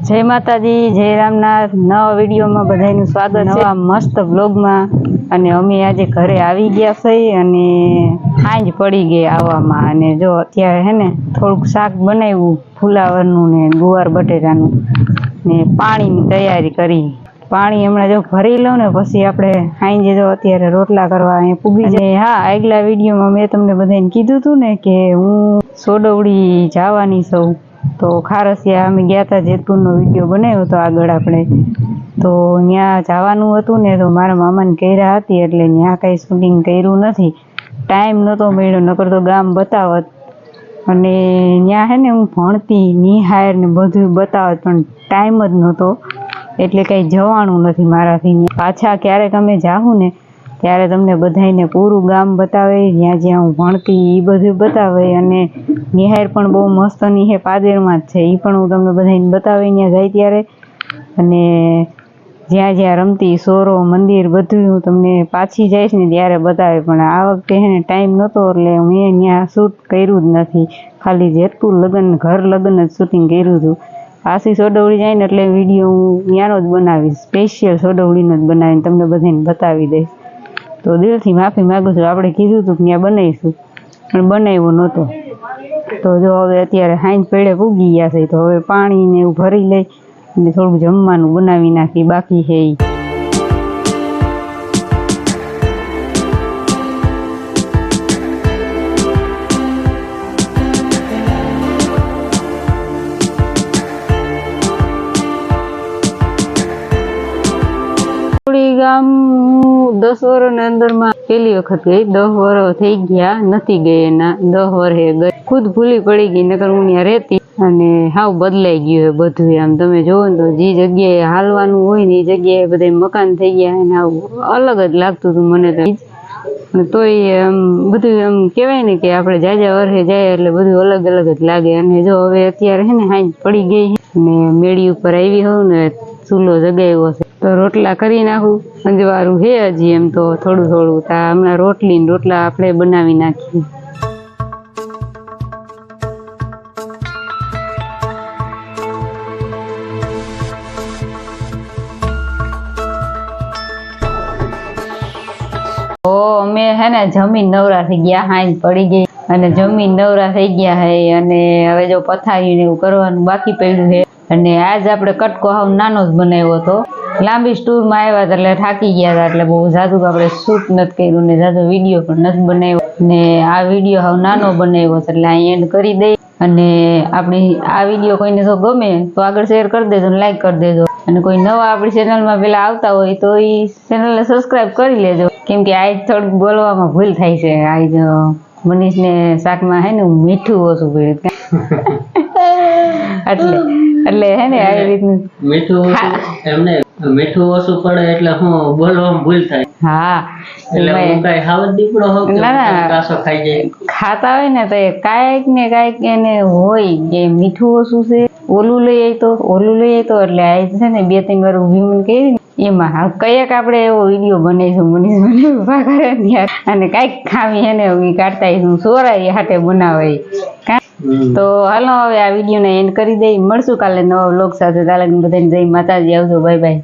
જય માતાજી જય રામનાથ. નવા વિડીયોમાં બધાનું સ્વાગત છે. નવા મસ્ત બ્લોગમાં અને અમે આજે ઘરે આવી ગયા છીએ અને સાંજ પડી ગઈ આવવામાં અને જો અત્યારે હે ને થોડુંક શાક બનાવ્યું ફુલાવરનું ને ગુવાર બટેટાનું. ને પાણીની તૈયારી કરી. પાણી હમણાં જો ભરી લઉં ને પછી આપણે સાંજે જો અત્યારે રોટલા કરવા અહીંયા પૂગી જાય હા આગલા વિડીયોમાં મેં તમને બધાને કીધું હતું ને કે હું સોડવડી જવાની છું. તો ખારસિયા, અમે ગયા હતા જેતુનનો વીડિયો બનાવ્યો હતો આગળ આપણે. તો ત્યાં જવાનું હતું ને તો મારા મામાને કર્યા હતી એટલે ત્યાં કાંઈ શૂટિંગ કર્યું નથી. ટાઈમ નહોતો મળ્યો, નકર તો ગામ બતાવત. અને ત્યાં હે ને હું ભણતી, નિહાયર ને બધું બતાવત, પણ ટાઈમ જ નહોતો એટલે કાંઈ જવાનું નથી મારાથી પાછા ક્યારેક અમે જાઉં ને ત્યારે તમને બધાયને પૂરું ગામ બતાવે, જ્યાં જ્યાં હું ભણતી એ બધું બતાવે અને નિહાર પણ બહુ મસ્ત નિહે પાદેરમાં જ છે. એ પણ હું તમને બધાને બતાવે ત્યાં જાય ત્યારે. અને જ્યાં જ્યાં રમતી, સોરો, મંદિર બધું હું તમને પાછી જઈશ ને ત્યારે બતાવે. પણ આ વખતે હે ને ટાઈમ નહોતો, એટલે મેં ત્યાં શૂટ કર્યું જ નથી. ખાલી જેતપુર લગ્ન, ઘર લગ્ન જ શૂટિંગ કર્યું હતું. પાછી સોડવડી જાય ને એટલે વીડિયો હું ત્યાંનો જ બનાવીશ. સ્પેશિયલ સોડવડીનો જ બનાવીને તમને બધાને બતાવી દઈશ. તો દિલથી માફી માગું છું. આપણે કીધું હતું કે ત્યાં બનાવીશું, પણ બનાવ્યો નહોતો. તો જો હવે અત્યારે હાઈન પેડે પૂગી ગયા છે, તો હવે પાણી ને એવું ભરી લઈ અને થોડુંક જમવાનું બનાવી નાખી. બાકી છે એ ગામ હું દસ વર્ષની અંદરમાં પેલી વખત ગઈ. દસ વર્ષ થઈ ગયા, નથી ગઈ એના. દસ વર્ષે ગઈ. ખુદ ભૂલી પડી ગઈ, નકર હું ત્યાં રહેતી. અને હાવ બદલાઈ ગયું છે બધું આમ તમે જોવો ને તો જે જગ્યાએ હાલવાનું હોય ને એ જગ્યાએ બધા મકાન થઈ ગયા અને આવું અલગ જ લાગતું હતું મને તો. તોય આમ બધું એમ કહેવાય ને કે આપણે જાજા વર્ષે જાય એટલે બધું અલગ અલગ જ લાગે. અને જો હવે અત્યારે છે ને હાંજ પડી ગઈ ને મેળી ઉપર આવી હોઉં ને ચૂલો જગાવ્યો છે. તો રોટલા કરી નાખું. અંજવાળું છે હજી એમ તો થોડું થોડું. તા હમણાં રોટલી રોટલા આપણે બનાવી નાખીએ. તો અમે હે ને જમીન નવરા થઈ ગયા, હાઈ પડી ગઈ. અને જમીન નવરા થઈ ગયા હે અને હવે જો પથારી ને એવું કરવાનું બાકી પડ્યું છે અને આજ આપણે કટકો હાવ નાનો જ બનાવ્યો હતો. લાંબી ટૂરમાં આવ્યા હતા એટલે થાકી ગયા હતા એટલે બહુ જાદુ આપણે શૂટ નથી કર્યું ને જાજુ વીડિયો પણ નથી બનાવ્યો. ને આ વીડિયો હાવ નાનો બનાવ્યો છે એટલે અહીં એન્ડ કરી દઈ. અને આપણી આ વીડિયો કોઈને જો ગમે તો આગળ શેર કરી દેજો ને લાઈક કરી દેજો. અને કોઈ નવા આપણી ચેનલમાં પેલા આવતા હોય તો એ ચેનલને સબસ્ક્રાઈબ કરી લેજો. કેમ કે આજ થોડુંક બોલવામાં ભૂલ થાય છે. આજ મનીષને શાકમાં હે ને મીઠું ઓછું પડ્યું એટલે એટલે હે ને આવી રીતનું મીઠું એમને મીઠું ઓછું પડે એટલે હું બોલવામાં ભૂલ થાય હા એટલે હું કઈ હાવત દીપડો હોઉં. કાસો ખાઈ જાય ખાતા હોય ને તો એ કાંઈક ને કાંઈક એને હોય કે મીઠું ઓછું છે ઓલું લઈ આવી તો ઓલું લઈ આવી તો એટલે આ છે ને બે ત્રણ વાર ઊભી મને કહી ને એમાં હા કયાક આપણે એવો વીડિયો બનાવીશું મનીષ મને ઊભા કરે અને કાંઈક ખાવી એને કાઢતા સોરાય હાટે બનાવાય. તો હાલો હવે આ વિડીયોને એન્ડ કરી દઈ. મળશું કાલે નવા વ્લોગ સાથે. તાલક બધાને જય માતાજી. આવજો. Bye bye.